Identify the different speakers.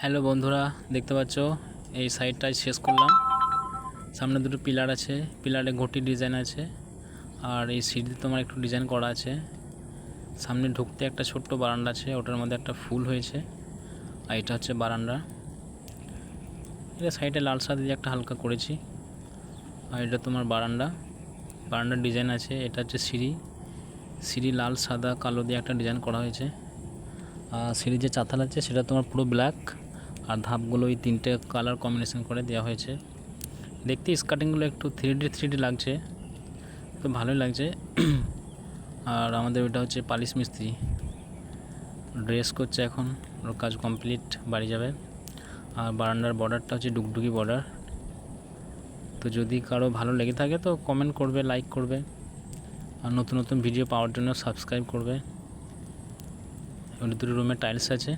Speaker 1: Hello বন্ধুরা, দেখতে পাচ্ছ? এই সাইডটাই শেষ করলাম। সামনে দুটো পিলার আছে, পিলারে ঘটি ডিজাইন আছে, আর এই সিঁড়িতে তোমার একটু ডিজাইন করা আছে। সামনে ঢুকতে একটা ছোট্ট বারান্দা আছে, ওটার মধ্যে একটা ফুল হয়েছে, আর এটা হচ্ছে বারান্দা। এটা সাইডে লাল সাদা দিয়ে একটা হালকা করেছি, আর এটা তোমার বারান্দা। বারান্দার ডিজাইন আছে, এটা হচ্ছে সিঁড়ি। সিঁড়ি লাল, সাদা, কালো দিয়ে একটা ডিজাইন করা হয়েছে। আর সিঁড়ির যে চাতাল আছে, সেটা তোমার পুরো ব্ল্যাক। আর ধাপগুলো ওই তিনটে কালার কম্বিনেশন করে দেওয়া হয়েছে। দেখতে স্কার্টিংগুলো একটু থ্রি ডি থ্রি ডি লাগছে। তো ভালোই লাগছে। আর আমাদের ওইটা হচ্ছে পালিশ মিস্ত্রি। ড্রেস করছে এখন। ওর কাজ কমপ্লিট বাড়ি যাবে। আর বারান্দার বর্ডারটা হচ্ছে ডুগডুগি বর্ডার তো যদি কারও ভালো লেগে থাকে তো কমেন্ট করবে লাইক করবে। আর নতুন নতুন ভিডিও পাওয়ার জন্য সাবস্ক্রাইব করবে। দুটো রুমে টাইলস আছে।